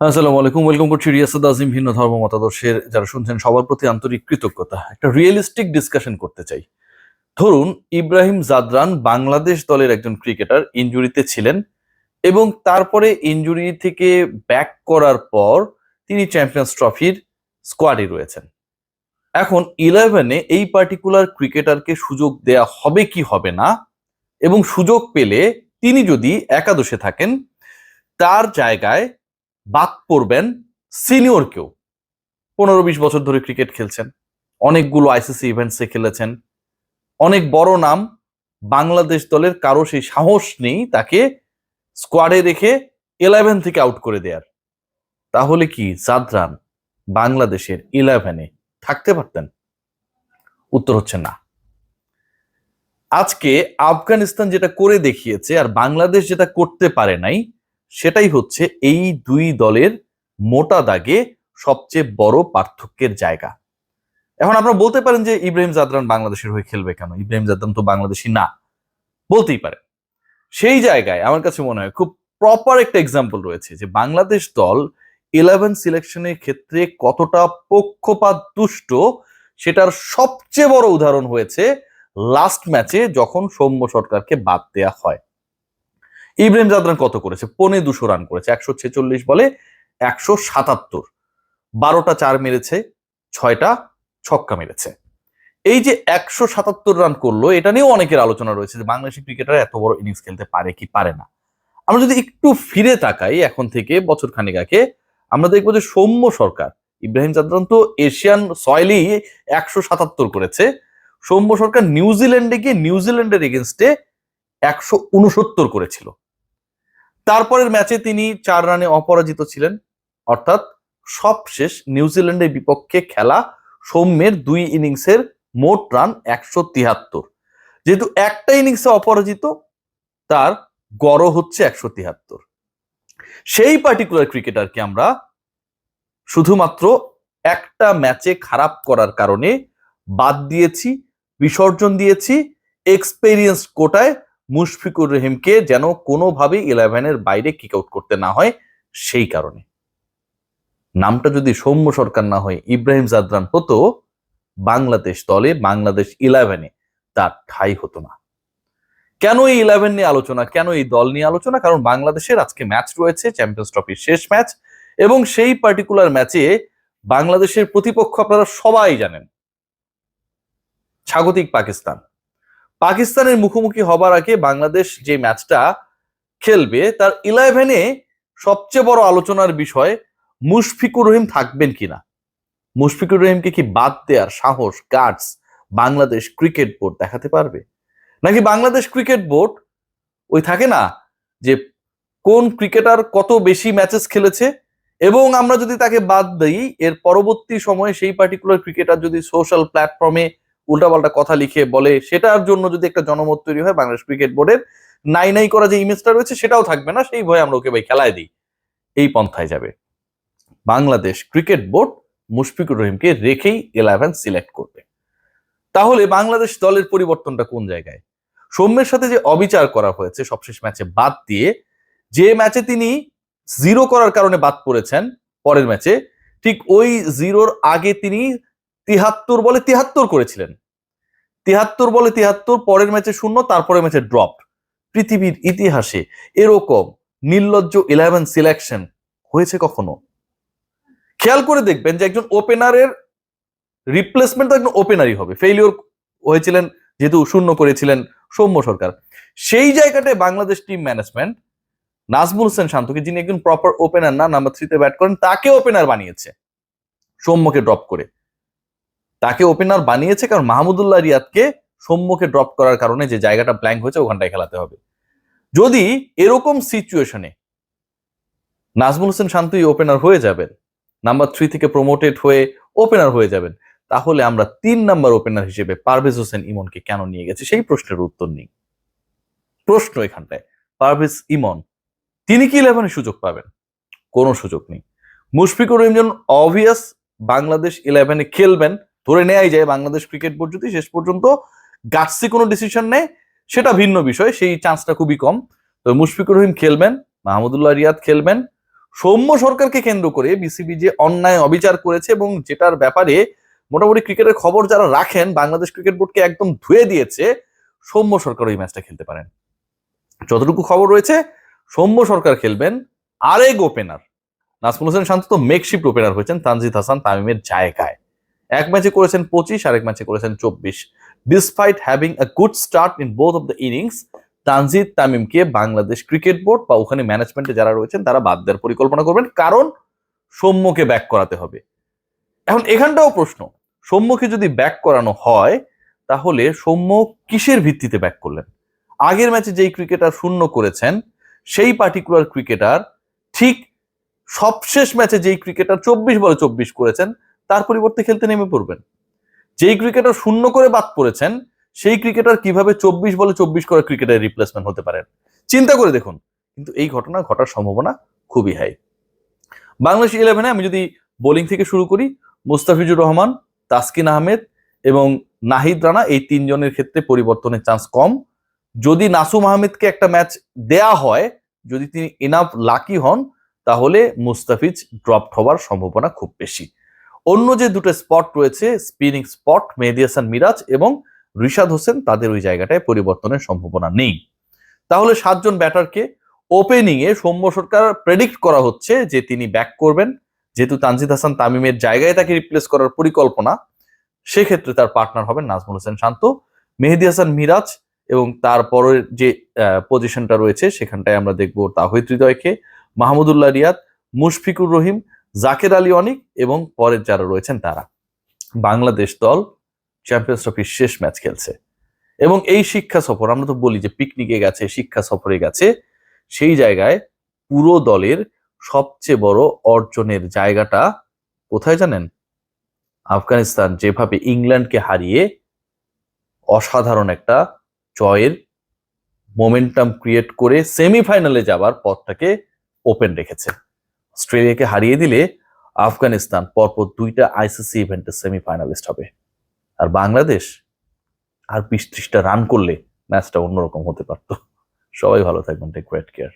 আসসালামু আলাইকুম ওয়েলকাম করছি রিয়াসাদ আজিম ভিন্ন ধর্ম মতাদর্শের যারা শুনছেন, সবার প্রতি আন্তরিক কৃতজ্ঞতা। একটা রিয়েলিস্টিক ডিসকাশন করতে চাই। ধরুন, ইব্রাহিম জাদরান বাংলাদেশ দলের একজন ক্রিকেটার ইনজুরিতে ছিলেন এবং তারপরে ইনজুরি থেকে ব্যাক করার পর তিনি চ্যাম্পিয়ন্স ট্রফির স্কোয়াডে রয়েছেন। এখন ইলেভেনে এই পার্টিকুলার ক্রিকেটারকে সুযোগ দেয়া হবে কি হবে না? এবং সুযোগ পেলে তিনি যদি একাদশে থাকেন, তার জায়গায় বাদ পড়বেন সিনিয়র কেউ। পনেরো বিশ বছর ধরে ক্রিকেট খেলছেন। অনেকগুলো আইসিসি ইভেন্টসে খেলেছেন। অনেক বড় নাম বাংলাদেশ দলের কারও সেই সাহস নেই তাকে স্কোয়াডে রেখে ইলেভেন থেকে আউট করে দেয়ার। তাহলে কি জাদরান বাংলাদেশের ইলেভেনে থাকতে পারতেন? উত্তর হচ্ছে না। আজকে আফগানিস্তান যেটা করে দেখিয়েছে আর বাংলাদেশ যেটা করতে পারে নাই সেটাই হচ্ছে এই দুই দলের মোটা দাগে সবচেয়ে বড় পার্থক্যের জায়গা। এখন আপনারা বলতে পারেন যে ইব্রাহিম জাদরান বাংলাদেশের হয়ে খেলবে কেন? ইব্রাহিম জাদরান তো বাংলাদেশি না। বলতেই পারে সেই জায়গায় আমার কাছে মনে হয় খুব প্রপার একটা এক্সাম্পল রয়েছে যে বাংলাদেশ দল ইলেভেন সিলেকশনের ক্ষেত্রে কতটা পক্ষপাত দুষ্ট সেটার সবচেয়ে বড় উদাহরণ হয়েছে লাস্ট ম্যাচে যখন সৌম্য সরকারকে বাদ দেয়া হয়। ইব্রাহিম জাদরান কত করেছে? পনে দুশো রান করেছে, একশো ছেচল্লিশ বলে একশো সাতাত্তর। বারোটা চার মেরেছে, ছয়টা ছক্কা মেরেছে। এই যে একশো সাতাত্তর রান করল, এটা নিয়েও অনেকের আলোচনা রয়েছে যে বাংলাদেশি ক্রিকেটার এত বড় ইনিংস খেলতে পারে কি পারে না। আমরা যদি একটু ফিরে তাকাই এখন থেকে বছর খানিক আগে, আমরা দেখব যে সৌম্য সরকার, ইব্রাহিম জাদরান তো এশিয়ান সয়েলেই একশো সাতাত্তর করেছে। সৌম্য সরকার নিউজিল্যান্ডে গিয়ে নিউজিল্যান্ডের এগেনস্টে একশো উনসত্তর করেছিল। তারপরের ম্যাচে তিনি চার রানে অপরাজিত ছিলেন। অর্থাৎ সবশেষ নিউজিল্যান্ডের বিপক্ষে খেলা সৌম্যের দুই ইনিংসের মোট রান একশো তিয়াত্তর যেহেতু একটা ইনিংসে অপরাজিত, তার গড় হচ্ছে একশো তিয়াত্তর সেই পার্টিকুলার ক্রিকেটারকে আমরা শুধুমাত্র একটা ম্যাচে খারাপ করার কারণে বাদ দিয়েছি, বিসর্জন দিয়েছি এক্সপেরিয়েন্স কোটায় মুশফিকুর রহিমকে যেন কোনোভাবেই ইলেভেনের বাইরে কিক আউট করতে না হয়, সেই কারণে। নামটা যদি সৌম্য সরকার না হয়, ইব্রাহিম জাদরান হতো, বাংলাদেশ দলে বাংলাদেশ ইলেভেনে তার ঠাই হতো না। কেন এই ইলেভেন নিয়ে আলোচনা, কেন এই দল নিয়ে আলোচনা? কারণ বাংলাদেশের আজকে ম্যাচ রয়েছে চ্যাম্পিয়ন্স ট্রফির শেষ ম্যাচ এবং সেই পার্টিকুলার ম্যাচে বাংলাদেশের প্রতিপক্ষ আপনারা সবাই জানেন, স্বাগতিক পাকিস্তান। পাকিস্তানের মুখোমুখি হবার আগে বাংলাদেশ যে ম্যাচটা খেলবে, তার ইলেভেনে সবচেয়ে বড় আলোচনার বিষয় মুশফিকুর রহিম থাকবেন কিনা? মুশফিকুর রহিমকে কি বাদ দেওয়ার সাহস গার্ডস বাংলাদেশ ক্রিকেট বোর্ড দেখাতে পারবে? নাকি বাংলাদেশ ক্রিকেট বোর্ড ওই থাকে না যে কোন ক্রিকেটার কত বেশি ম্যাচেস খেলেছে? এবং আমরা যদি তাকে বাদ দিই, এর পরবর্তী সময়ে সেই পার্টিকুলার ক্রিকেটার যদি সোশ্যাল প্ল্যাটফর্মে উল্টাপাল্টা কথা লিখে বলে, সেটার জন্য যদি একটা জনমত তৈরি হয় বাংলাদেশ ক্রিকেট বোর্ডের, নাই নাই করা যে ইমেজটা রয়েছে সেটাও থাকবে না, সেই ভয়ে আমরা ওকে ভাই খেলায় দিই। এই পন্থায় যাবে। বাংলাদেশ ক্রিকেট বোর্ড মুশফিকুর রহিমকে রেখেই ইলেভেন সিলেক্ট করবে। তাহলে বাংলাদেশ দলের পরিবর্তনটা কোন জায়গায়? সৌম্যের সাথে যে অবিচার করা হয়েছে সবশেষ ম্যাচে বাদ দিয়ে, যে ম্যাচে তিনি জিরো করার কারণে বাদ পড়েছেন, পরের ম্যাচে, ঠিক ওই জিরোর আগে তিনি তিহাত্তর বলে তিহাত্তর করেছিলেন। তিহাত্তর বলে তিহাত্তর, পরের ম্যাচে শূন্য, তারপরের ম্যাচে ড্রপ। পৃথিবীর ইতিহাসে এরকম নির্লজ্জ ইলেভেন সিলেকশন হয়েছে কখনো? খেয়াল করে দেখবেন যে একজন ওপেনারের রিপ্লেসমেন্ট তো একজন ওপেনারই হবে। ফেইলিওর হয়েছিলেন, যেহেতু শূন্য করেছিলেন সৌম্য সরকার। সেই জায়গাটায় বাংলাদেশ টিম ম্যানেজমেন্ট, নাজমুল হোসেন শান্তকে, যিনি একজন প্রপার ওপেনার না নাম্বার থ্রিতে ব্যাট করেন, তাকে ওপেনার বানিয়েছে, সৌম্যকে ড্রপ করে। তাকে ওপেনার বানিয়েছে কারণ মাহমুদুল্লাহ রিয়াদকে সম্মুখে ড্রপ করার কারণে যে জায়গাটা ব্ল্যাঙ্ক হয়েছে ওখানটায় খেলাতে হবে। যদি এরকম সিচুয়েশনে নাজমুল হোসেন শান্তই ওপেনার হয়ে যাবেন নাম্বার থ্রি থেকে প্রমোটেড হয়ে ওপেনার হয়ে যাবেন, তাহলে আমরা তিন নাম্বার ওপেনার হিসেবে পারভেজ হোসেন ইমনকে কেন নিয়ে গেছি? সেই প্রশ্নের উত্তর নেই। প্রশ্ন এখানটায়, পারভেজ ইমন, তিনি কি ইলেভেনে সুযোগ পাবেন? কোনো সুযোগ নেই। মুশফিকুর রহিম যেন অবভিয়াস বাংলাদেশ ইলেভেনে খেলবেন ধরে নেয়াই যায় বাংলাদেশ ক্রিকেট বোর্ড যদি শেষ পর্যন্ত গাছসি কোনো ডিসিশন নেয়, সেটা ভিন্ন বিষয়, সেই চান্সটা খুবই কম। তো মুশফিকুর রহিম খেলবেন, মাহমুদুল্লাহ রিয়াদ খেলবেন। সৌম্য সরকারকে কেন্দ্র করে বিসিবি যে অন্যায় অবিচার করেছে এবং যেটার ব্যাপারে মোটামুটি ক্রিকেটের খবর যারা রাখেন, বাংলাদেশ ক্রিকেট বোর্ডকে একদম ধুয়ে দিয়েছে, সৌম্য সরকার ওই ম্যাচটা খেলতে পারেন। যতটুকু খবর রয়েছে, সৌম্য সরকার খেলবেন আরেক ওপেনার নাজমুল হোসেন শান্ত তো মেকশিফট ওপেনার হয়েছেন, তানজিদ হাসান, তামিমের জায়গায়। এক ম্যাচে করেছেন পঁচিশ, আরেক ম্যাচে করেছেন চব্বিশ। Despite having a good start in both of the innings Tanzid তামিমকে Bangladesh cricket board বা ওখানে ম্যানেজমেন্টে যারা রয়েছেন, তারা বাদ দেওয়ার পরিকল্পনা করবেন। কারণ সৌম্যকে ব্যাক করাতে হবে। এখন এখানটাও প্রশ্ন, সৌম্যকে যদি ব্যাক করানো হয়, তাহলে সৌম্য কিসের ভিত্তিতে ব্যাক করলেন? আগের ম্যাচে যেই ক্রিকেটার শূন্য করেছেন, সেই পার্টিকুলার ক্রিকেটার ঠিক সবশেষ ম্যাচে যেই ক্রিকেটার চব্বিশ বলে চব্বিশ করেছেন তার পরিবর্তে খেলতে নেমে পড়বেন। যেই ক্রিকেটার শূন্য করে বাদ পড়েছেন, সেই ক্রিকেটার কীভাবে চব্বিশ বলে চব্বিশ করে ক্রিকেটার রিপ্লেসমেন্ট হতে পারেন? চিন্তা করে দেখুন। কিন্তু এই ঘটনা ঘটার সম্ভাবনা খুবই হাই বাংলাদেশ ইলেভেনে আমি যদি বোলিং থেকে শুরু করি, মুস্তাফিজুর রহমান, তাসকিন আহমেদ এবং নাহিদ রানা এই তিনজনের ক্ষেত্রে পরিবর্তনের চান্স কম। যদি নাসুম আহমেদকে একটা ম্যাচ দেয়া হয়, যদি তিনি ইনাফ লাকি হন, তাহলে মুস্তাফিজ ড্রপ হওয়ার সম্ভাবনা খুব বেশি। অন্য যে দুটো স্পট রয়েছে স্পিনিং স্পট মেহেদি হাসান মিরাজ এবং রিশাদ হোসেন তাদের ওই জায়গাটায় পরিবর্তনের সম্ভাবনা নেই। তাহলে সাতজন ব্যাটারকে ওপেনিং এ সৌম্য সরকার প্রেডিক্ট করা হচ্ছে যে তিনি ব্যাক করবেন। যেহেতু তানজিদ হাসান তামিমের জায়গায় তাকে রিপ্লেস করার পরিকল্পনা, সেক্ষেত্রে তার পার্টনার হবেন নাজমুল হোসেন শান্ত। মেহেদি হাসান মিরাজ এবং তারপরের যে পজিশনটা রয়েছে, সেখানটায় আমরা দেখব তাহিদ হৃদয়কে, মাহমুদুল্লাহ রিয়াদ, মুশফিকুর রহিম জাকের আলী অনিক এবং পরের যারা রয়েছেন তারা। বাংলাদেশ দল চ্যাম্পিয়ন্স ট্রফির শেষ ম্যাচ খেলছে। এবং এই শিক্ষা সফর, আমরা তো বলি যে পিকনিকে গেছে, শিক্ষা সফরে গেছে, সেই জায়গায় পুরো দলের সবচেয়ে বড় অর্জনের জায়গাটা কোথায় জানেন? আফগানিস্তান, যেভাবে ইংল্যান্ডকে হারিয়ে অসাধারণ একটা জয়ের মোমেন্টাম ক্রিয়েট করে সেমিফাইনালে যাবার পথটাকে ওপেন রেখেছে। অস্ট্রেলিয়াকে হারিয়ে দিলে আফগানিস্তান পরপর দুইটা আইসিসি ইভেন্টের সেমিফাইনালিস্ট হবে। আর বাংলাদেশ আর বিশ ত্রিশটা রান করলে ম্যাচটা অন্যরকম হতে পারতো। সবাই ভালো থাকবেন। Take great care